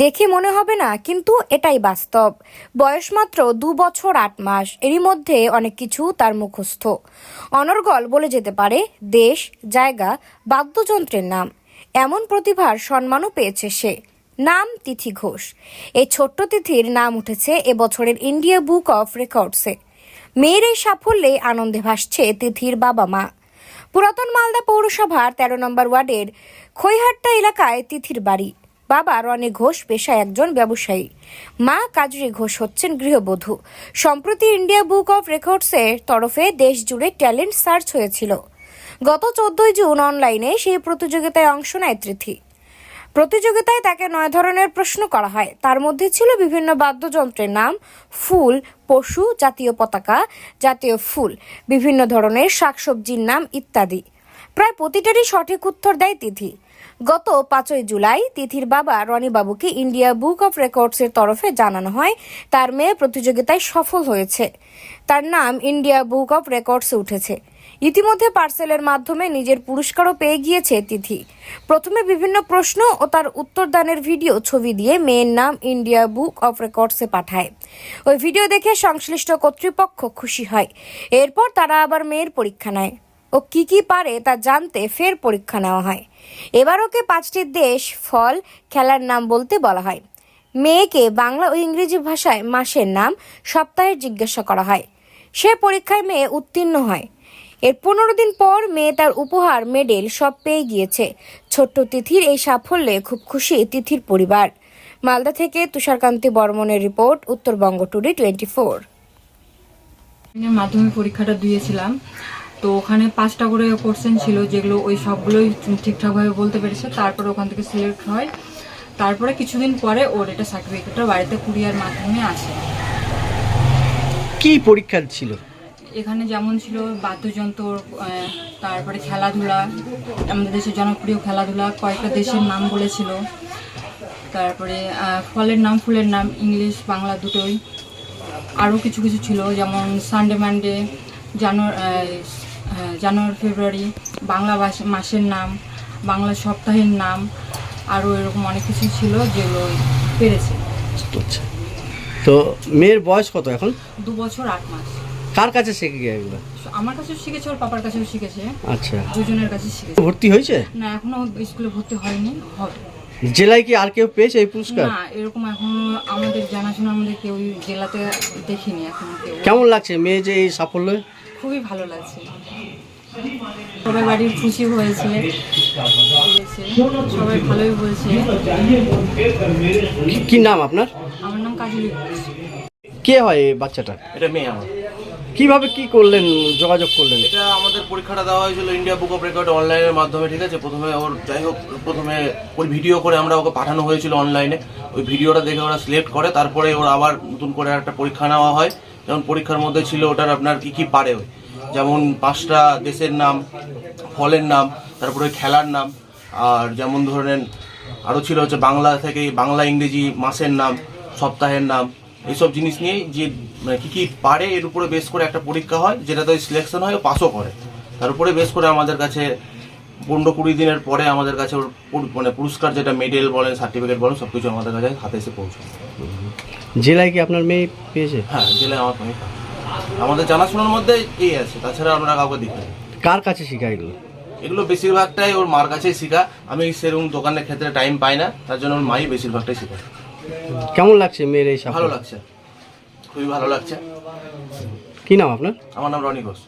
দেখে মনে হবে না, কিন্তু এটাই বাস্তব। বয়স মাত্র দু বছর আট মাস, এরই মধ্যে অনেক কিছু তার মুখস্থ। অনর্গল বলে যেতে পারে, দেশ, জায়গা, বাদ্যযন্ত্রের নাম। এমন প্রতিভার সম্মানও পেয়েছে সে। নাম তিথি ঘোষ। এই ছোট্ট তিথির নাম উঠেছে এবছরের ইন্ডিয়া বুক অফ রেকর্ডসে। মেয়ের এই সাফল্যে আনন্দে ভাসছে তিথির বাবা মা। পুরাতন মালদা পৌরসভার তেরো নম্বর ওয়ার্ডের খৈহাট্টা এলাকায় তিথির বাড়ি। বাবা রনে ঘোষ পেশায় একজন ব্যবসায়ী। মা কাজরি ঘোষ হচ্ছেন গৃহবধূ। সম্প্রতি ইন্ডিয়া বুক অফ রেকর্ডসের তরফে দেশ জুড়ে ট্যালেন্ট সার্চ হয়েছিল। গত চোদ্দই জুন অনলাইনে সেই প্রতিযোগিতায় অংশ নেয় তৃথি প্রতিযোগিতায় তাকে নয় ধরনের প্রশ্ন করা হয়। তার মধ্যে ছিল বিভিন্ন বাদ্যযন্ত্রের নাম, ফুল, পশু, জাতীয় পতাকা, জাতীয় ফুল, বিভিন্ন ধরনের শাকসবজির নাম ইত্যাদি। প্রায় প্রতিটারই সঠিক উত্তর দেয় তিথি। গত পাঁচই জুলাই তিথির বাবা রনি বাবুকে ইন্ডিয়া বুক অফ রেকর্ডসের তরফে জানানো হয়। তার মেয়ে প্রতিযোগিতায় সফল হয়েছে। তার নাম ইন্ডিয়া বুক অফ রেকর্ডসে উঠেছে। ইতিমধ্যে পার্সেলের মাধ্যমে নিজের পুরস্কারও পেয়ে গিয়েছে তিথি। প্রথমে বিভিন্ন প্রশ্ন ও তার উত্তরদানের ভিডিও ছবি দিয়ে মেয়ের নাম ইন্ডিয়া বুক অফ রেকর্ডসে পাঠায়। ওই ভিডিও দেখে সংশ্লিষ্ট কর্তৃপক্ষ খুশি হয়। এরপর তারা আবার মেয়ের পরীক্ষা নেয়। ও কি কি পারে তা জানতে ফের পরীক্ষা নেওয়া হয়। এবার ওকে পাঁচটি দেশ, ফল, খেলার নাম বলতে বলা হয়। মেয়েকে বাংলা ও ইংরেজি ভাষায় মাসের নাম সপ্তাহে জিজ্ঞাসা করা হয়। সে পরীক্ষায় মেয়ে উত্তীর্ণ হয়। এর পনেরো দিন পর মেয়ে তার উপহার, মেডেল সব পেয়ে গিয়েছে। ছোট্ট তিথির এই সাফল্যে খুব খুশি তিথির পরিবার। মালদা থেকে তুষারকান্তি বর্মনের report, Uttarbanga today twenty four. Madhyamik পরীক্ষাটা দিয়েছিলাম। তো ওখানে পাঁচটা করে কোশ্চেন ছিল যেগুলো ওই সবগুলোই ঠিকঠাকভাবে বলতে পেরেছে। তারপরে ওখান থেকে সিলেক্ট হয়। তারপরে কিছুদিন পরে ওর এটা সার্টিফিকেটটা বাড়িতে কুরিয়ার মাধ্যমে আসে। কি পরীক্ষা ছিল? এখানে যেমন ছিল বাদ্যযন্ত্র তারপরে খেলাধুলা আমাদের দেশের জনপ্রিয় খেলাধুলা কয়েকটা দেশের নাম বলেছিল। তারপরে ফলের নাম ফুলের নাম ইংলিশ বাংলা দুটোই। আরও কিছু কিছু ছিল যেমন Sunday Monday January January February Bangla মাসের নাম বাংলা সপ্তাহের নাম আরও এরকম অনেক কিছু ছিল যেগুলো পেরেছে। আচ্ছা। তো মেয়ের বয়স কত এখন? দু বছর আট মাস। কার কাছে শিখে গিয়ে এগুলো? আমার কাছেও শিখেছে ওর পাপার কাছেও শিখেছে। আচ্ছা। দুজনের কাছে শিখেছে। ভর্তি হয়েছে? না এখনও স্কুলে ভর্তি হয়নি হবে। জেলায় কি আর কেউ পেয়েছে এই পুরস্কার? না এরকম এখনও আমাদের জানাশোনা আমাদের কেউ জেলাতে দেখিনি এখন কেমন লাগছে মেয়ে যে এই সাফল্য? খুবই ভালো লাগছে। সবাই বাড়ির খুশি হয়েছে। সবাই ভালোই বলছে। কি- কি নাম আপনার? আমার নাম কাজলি। কে হয় এই বাচ্চাটা? এটা মেয়ে আমার। কীভাবে কি করলেন যোগাযোগ করলেন? এটা আমাদের পরীক্ষাটা দেওয়া হয়েছিল ইন্ডিয়া বুক অফ রেকর্ড অনলাইনের মাধ্যমে ঠিক আছে? প্রথমে ওর যাই হোক প্রথমে ওই ভিডিও করে আমরা ওকে পাঠানো হয়েছিল অনলাইনে ওই ভিডিওটা দেখে ওরা সিলেক্ট করে তারপরে ওর আবার নতুন করে একটা পরীক্ষা নেওয়া হয়। যেমন পরীক্ষার মধ্যে ছিল ওটার আপনার কি কি পারে ওই। যেমন পাঁচটা দেশের নাম ফলের নাম তারপরে খেলার নাম আর যেমন ধরেন আরও ছিল হচ্ছে বাংলা থেকে বাংলা ইংরেজি মাসের নাম সপ্তাহের নাম এইসব জিনিস নিয়ে যে মানে কী কি পারে এর উপরে বেস করে একটা পরীক্ষা হয় যেটাতে সিলেকশন হয় পাসও করে। তার উপরে বেস করে আমাদের কাছে পনেরো কুড়ি দিনের পরে আমাদের কাছে মানে পুরস্কার যেটা মেডেল বলেন সার্টিফিকেট বলেন সব কিছু আমাদের কাছে হাতে এসে পৌঁছায়। জেলায় কি আপনার মেয়ে পেয়েছে? হ্যাঁ জেলায় আমার সঙ্গে আমাদের জানাশোনার মধ্যে এই আছে তাছাড়া আমরা কাউকে দেখি কার কাছে শিখা এগুলো? এগুলো বেশিরভাগটাই ওর মার কাছেই শেখা। আমি সেরকম দোকানের ক্ষেত্রে টাইম পাই না তার জন্য ওর মাই বেশিরভাগটাই শেখায় কেমন লাগছে মেয়ের এই ভালো লাগছে। খুবই ভালো লাগছে। কি নাম আপনার? আমার নাম রনি ঘোষ।